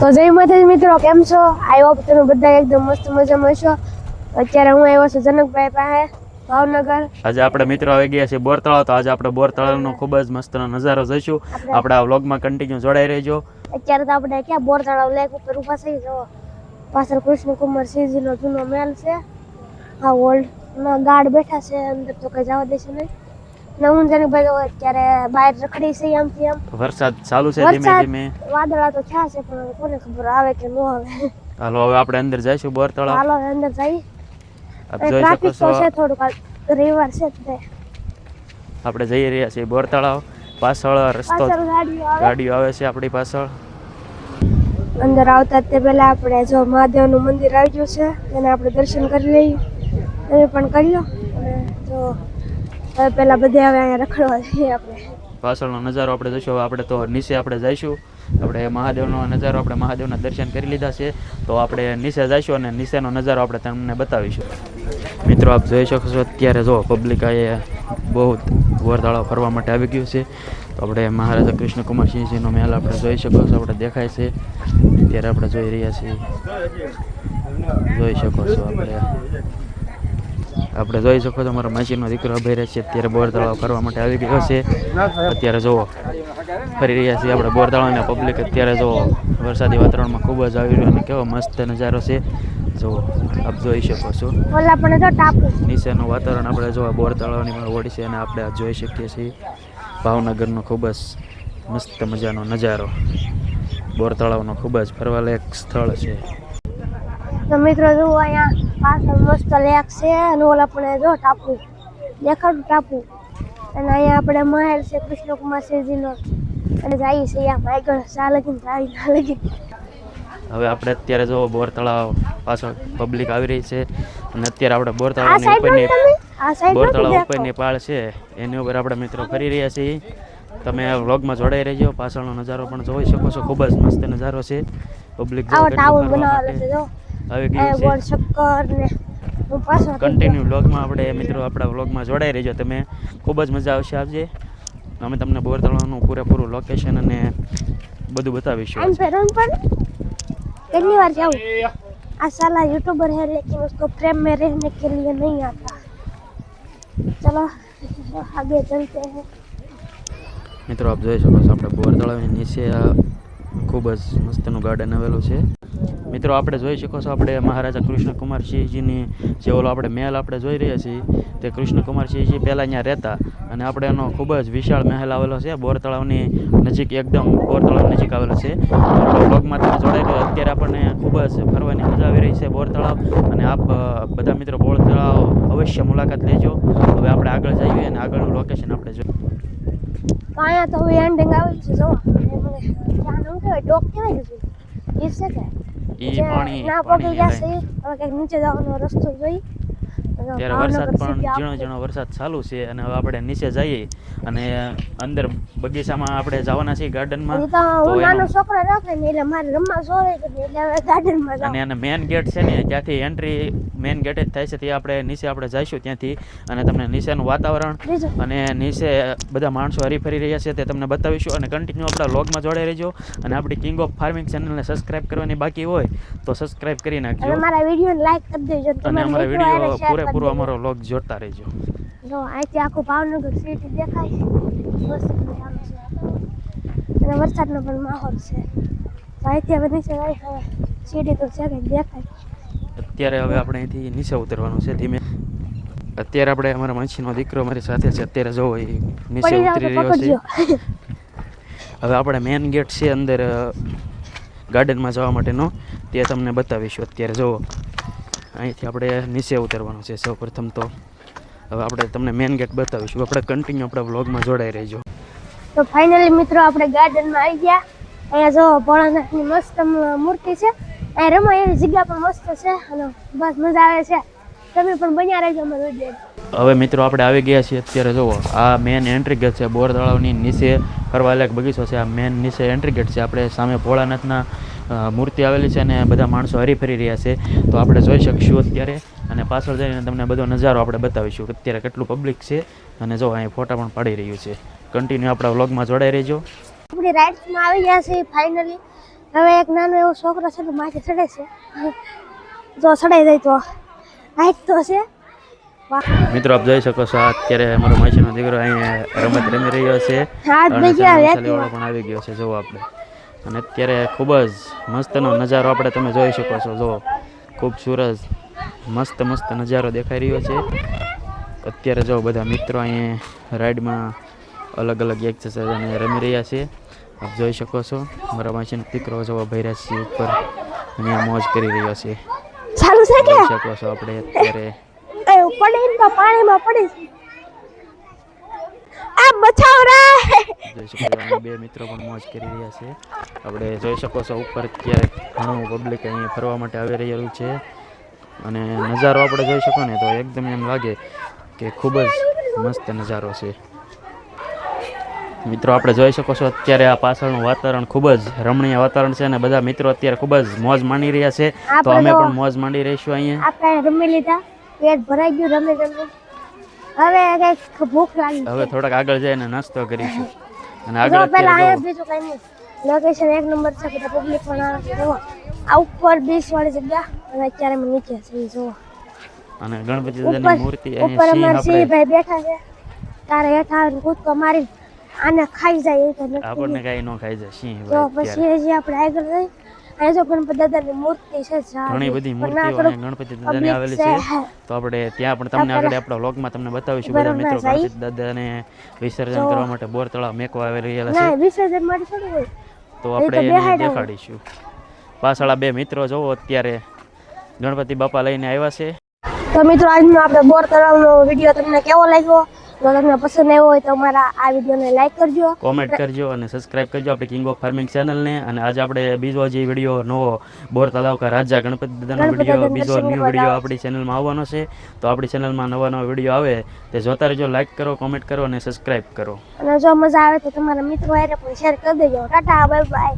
તો જય માતાજી મિત્રો કેમ છો? આઈ હોપ તમે બધા એકદમ મસ્ત મજામાં છો. અત્યારે હું આવ્યો છું જનકભાઈ પાસે ભાવનગર. આજે આપણે મિત્રો આવી ગયા છીએ બોરતળા તો આજે આપણે બોર તળાવનો ખૂબ જ મસ્તનો નજારો જોઈશું. આપણે આ વ્લોગમાં કન્ટિન્યુ જોડાઈ રહેજો. અત્યારે તો આપણે ક્યાં બોરતળા લેક ઉપર ઊભા થઈ જવો પાછળ કૃષ્ણ કુમાર સિંહજીનો જૂનો મહેલ છે. આ ઓલ્ડ ગાર્ડ બેઠા છે અંદર તો કઈ જવા દેશે નહીં. ને હું તો અત્યારે બહાર રખડી છે આમ વરસાદ ચાલુ છે ધીમે ધીમે. વાદળા તો થયા છે પણ કોને ખબર આવે કે ન આવે. હાલો હવે આપણે અંદર જઈશું બોર તળાવ હાલો અંદર જઈ. ટ્રાફિક તો છે. થોડુંક આ રવિવાર છે તે. આપણે જઈ રહ્યા છીએ બોર તળાવ પાછળ રસ્તો ગાડીઓ આવે. છે આપણી પાછળ. અંદર આવતા તે પહેલા આપણે જો મહાદેવનું મંદિર આવી ગયું છે એને આપણે દર્શન કરી લઈએ. તમે પણ કરી લો અને જો હવે પહેલા બધે હવે અહીંયા રખડવા જઈએ આપણે. પાછળનો નજારો આપણે જોઈશું આપણે તો નીચે આપણે જઈશું. આપણે મહાદેવનો નજારો આપણે મહાદેવના દર્શન કરી લીધા છે. તો આપણે નીચે જઈશું અને નીચેનો નજારો આપણે તમને બતાવીશું. મિત્રો, આપ જોઈ શકો છો, અત્યારે જો પબ્લિક આ બહુ બોર ફરવા માટે આવી ગયું છે. તો આપણે મહારાજા કૃષ્ણકુમારસિંહજીનો મહેલ આપણે જોઈ શકો છો, આપણે દેખાય છે. અત્યારે આપણે જોઈ રહ્યા છીએ. જોઈ શકો છો આપણે. આપણે જોઈ શકો છો મારા માસીનો દીકરો અભય છે. અત્યારે બોર તળાવ ફરવા માટે આવી ગયો છે. અત્યારે જુઓ ફરી રહ્યા છીએ આપણે બોર તળાવને પબ્લિક અત્યારે જુઓ વરસાદી વાતાવરણમાં ખૂબ જ આવી રહ્યો અને કેવો મસ્ત નજારો છે. જુઓ આપ જોઈ શકો છો. નીચેનું વાતાવરણ આપણે જો બોર તળાવની પણ ઓડી છે અને આપણે જોઈ શકીએ છીએ. ભાવનગરનો ખૂબ જ મસ્ત મજાનો નજારો. બોર તળાવનો ખૂબ જ ફરવાલાયક સ્થળ છે. મિત્રો જુઓ અહીંયા પાછળ મસ્ત લેક છે અને ઓલા પણ જો ટાપુ. દેખાડું ટાપુ. અને અહીંયા આપણે મહેલ છે કૃષ્ણકુમાર શિવજીનો અને જઈએ છીએ અહીંયા આગળ ચા લગીને ચાવી ના લગીને. હવે આપણે અત્યારે જો બોર તળાવ પાછળ પબ્લિક આવી રહી છે અને અત્યારે આપણે બોર તળાવની ઉપરની બોર તળાવ. ઉપરની પાળ છે. એની ઉપર આપણે મિત્રો ફરી રહ્યા છીએ. તમે આ વ્લોગમાં જોડાઈ રહેજો. પાછળનો નજારો પણ જોઈ શકો છો. ખૂબ જ મસ્ત નજારો છે. પબ્લિક આવો ટાવર બનાવેલો છે જો આવી એ ગયું ગોળ છે શક્કર ને હું પાછો કન્ટિન્યુ વ્લોગમાં આપણે મિત્રો આપણા વ્લોગમાં જોડાઈ રહેજો તમે ખૂબ જ મજા આવશે આવજે અમે તમને બોર તળાવનું પૂરેપૂરું લોકેશન અને બધું બતાવીશું આમ पे रन पर कितनी बार जाऊँ आज साला यूट्यूबर है लेकिन उसको प्रेम में रहने के लिए नहीं आता चलो आगे चलते हैं મિત્રો આપ જોઈ શકો છો આપણે બોર તળાવની નીચે આ ખૂબ જ મસ્તનું ગાર્ડન આવેલું છે મિત્રો, આપણે જોઈ શકો છો, આપણે મહારાજા કૃષ્ણકુમારસિંહજીની જે ઓલો આપણે મહેલ આપણે જોઈ રહ્યા છીએ, તે કૃષ્ણકુમારસિંહજી પહેલાં અહીંયા રહેતા અને આપણે એનો ખૂબ જ વિશાળ મહેલ આવેલો છે બોર તળાવની નજીક, એકદમ બોર તળાવ નજીક આવેલો છે. બ્લોગમાં તમે અત્યારે આપણને ખૂબ જ ફરવાની મજા આવી રહી છે બોર તળાવ અને આપ બધા મિત્રો બોર તળાવ અવશ્ય મુલાકાત લેજો. હવે આપણે આગળ જઈએ અને આગળનું લોકેશન આપણે જોઈએ. તો હવે એન્ડિંગ આવેલું છે, જો. ડોક કહેવાય છે કે? ઈ જે પાણી ના પગી જશે હવે કંઈક નીચે જવાનો રસ્તો જોઈ ત્યારે વરસાદ પણ ઝીણો ઝીણો વરસાદ ચાલુ છે અને હવે આપણે નીચે જઈએ અને અંદર બગીચામાં આપણે જવાના છીએ ગાર્ડનમાં હજી તો તો હું નાનો છોકરો રાખે ને એટલે મારે રમવા સોરે એટલે ગાર્ડનમાં અને મેન ગેટ છે ને ત્યાંથી એન્ટ્રી મેન ગેટ જ થાય છે ત્યાં આપણે નીચે આપણે જઈશું ત્યાંથી. અને તમને નીચેનું વાતાવરણ અને નીચે બધા માણસો હરીફરી રહ્યા છે તે તમને બતાવીશું. અને કન્ટિન્યુ આપણા લોગમાં જોડાઈ રહેજો. અને આપણી કિંગ ઓફ ફાર્મિંગ ચેનલને સબસ્ક્રાઇબ કરવાની બાકી હોય તો સબસ્ક્રાઇબ કરી નાખજો. મારા વિડીયોને લાઈક કરી દેજો. અને અમારા વીડિયો કરી પૂરેપૂરો અમારો લોક જોતા રહેજો. જો અહીંથી આખું ભાવનગર સિટી દેખાય છે. અને વરસાદનો પણ માહોલ છે. અહીંથી હવે નીચે સિટી તો છે દેખાય અત્યારે હવે આપણે અહીંથી નીચે ઉતરવાનું છે ધીમે. અત્યારે આપણે અમારા માછીનો દીકરો મારી સાથે છે અત્યારે જોવો એ નીચે ઉતરી રહ્યો છે. હવે આપણે મેન ગેટ છે અંદર ગાર્ડનમાં જવા માટેનો તે તમને બતાવીશું અત્યારે. જુઓ. અહીંથી આપણે નીચે ઉતરવાનું છે સૌ પ્રથમ તો. હવે આપણે તમને મેન ગેટ બતાવીશું. આપણે કન્ટિન્યુ આપણા વ્લોગમાં જોડાઈ રહેજો. તો ફાઇનલી મિત્રો આપણે ગાર્ડનમાં આવી ગયા. અહીંયા જો ભોળાનાથની મસ્ત મૂર્તિ છે. અહીંયા રમાય એવી જગ્યા પણ મસ્ત છે અને બસ મજા આવે છે. તમે પણ બન્યા રહેજો અમારો વીડિયો હવે મિત્રો આપણે આવી ગયા છીએ અત્યારે જુઓ આ મેન એન્ટ્રી ગેટ છે. બોર તળાવની નીચે ફરવાલાયક બગીચો છે. આ મેન નીચે એન્ટ્રી ગેટ છે. આપણે સામે ભોળાનાથના મૂર્તિ આવેલી છે અને બધા માણસો હરીફરી રહ્યા છે. તો આપણે જોઈ શકીશું અત્યારે અને પાછળ જઈને તમને બધો નજારો આપણે બતાવીશું કે અત્યારે કેટલું પબ્લિક છે અને જો અહીં ફોટા પણ પાડી રહ્યું છે. કન્ટિન્યુ આપણા વ્લોગમાં જોડાઈ રહેજો. આપણે રાઇડ્સમાં આવી ગયા છે ફાઇનલી હવે એક નાનો એવો છોકરો છે માથે ચડે છે. જો ચડાઈ જાય તો. હાઈટ તો છે. મિત્રો આપ જોઈ શકો છો અત્યારે અમારો માછીનો દીકરો અહીંયા રમત રમી રહ્યો છે. પણ આવી ગયો છે. જોવો આપણે. અને અત્યારે ખૂબ જ મસ્તનો નજારો આપણે તમે જોઈ શકો છો. જો ખૂબ સૂરજ મસ્ત મસ્ત નજારો દેખાઈ રહ્યો છે. અત્યારે જો બધા મિત્રો અહીંયા રાઈડમાં અલગ અલગ એક્સરસાઇઝ અને રમી રહ્યા છે. આપ જોઈ શકો છો મારા માસીનો દીકરો જવા ભૈરા છે ઉપર. અહીંયા મોજ કરી રહ્યો છે. ચાલુ છે કે? જોઈ શકો છો આપણે અત્યારે. એ પડી પાણીમાં પડી આ બચાવ રે! જોઈ શકો છો બે મિત્રો પણ મોજ કરી રહ્યા છે. આપણે જોઈ શકો છો ઉપર અત્યારે ઘણું પબ્લિક અહીંયા ફરવા માટે આવી રહેલું છે. અને નજારો આપણે જોઈ શકો ને તો એકદમ એમ લાગે કે ખૂબ જ મસ્ત નજારો છે. મિત્રો આપણે જોઈ શકો છો અત્યારે આ પાછળનું વાતાવરણ ખૂબ જ રમણીય વાતાવરણ છે અને બધા મિત્રો અત્યારે ખૂબ જ મોજ માણી રહ્યા છે. તો અમે પણ મોજ માંડી રહીશું અહીંયા. આપણે રમી લીધા. પેટ ભરાઈ ગયું રમે રમે. હવે કંઈક ભૂખ લાગી હવે થોડાક આગળ જઈને નાસ્તો કરીશું. અને આગળ પેલા અહીંયા બીજું કઈ નહીં. લોકેશન એક નંબર છે બધા પબ્લિક પણ જુઓ. આ ઉપર બીસ વાળી જગ્યા અને અત્યારે અમે નીચે છીએ જુઓ. અને ગણપતિ દાદાની મૂર્તિ ઉપર અમારે સિંહભાઈ બેઠા છે. તારે હેઠા આવીને કૂદકો મારી આને ખાઈ જાય એ તો આપણને કાંઈ ન ખાઈ જાય સિંહ અત્યારે પછી હજી આપણે આગળ જઈ અને જો ગણપતિ દાદાની મૂર્તિ છે ઘણી બધી મૂર્તિઓ અને ગણપતિ દાદાની આવેલી છે. તો આપણે ત્યાં પણ તમને આગળ આપણા વ્લોગમાં તમને બતાવીશું બધા મિત્રો. ગણપતિ દાદાને વિસર્જન કરવા માટે બોર તળાવ મેકવા આવેલી છે. વિસર્જન માટે થોડું હોય. તો આપણે એને દેખાડીશું. પાછળ બે મિત્રો જોવો અત્યારે ગણપતિ બાપા લઈને આવ્યા છે. તો મિત્રો આજનો આપણે બોર તળાવનો વીડિયો તમને કેવો લાગ્યો? જો તમને પસંદ આવ્યો હોય તો અમારા આ વિડીયોને લાઈક કરજો. કોમેન્ટ કરજો અને સબસ્ક્રાઇબ કરજો આપણે કિંગ ઓફ ફાર્મિંગ ચેનલને અને આજે આપણે બીજો જે વીડિયો નવો બોર તળાવ કા રાજા ગણપતિ દાદાનો વીડિયો બીજો ન્યૂ વીડિયો આપણી ચેનલમાં આવવાનો છે. તો આપણી ચેનલમાં નવા નવા વીડિયો આવે તે જોતા રહેજો લાઈક કરો કોમેન્ટ કરો અને સબસ્ક્રાઇબ કરો. અને જો મજા આવે તો તમારા મિત્રો હારે પણ શેર કરી દેજો. Tata bye bye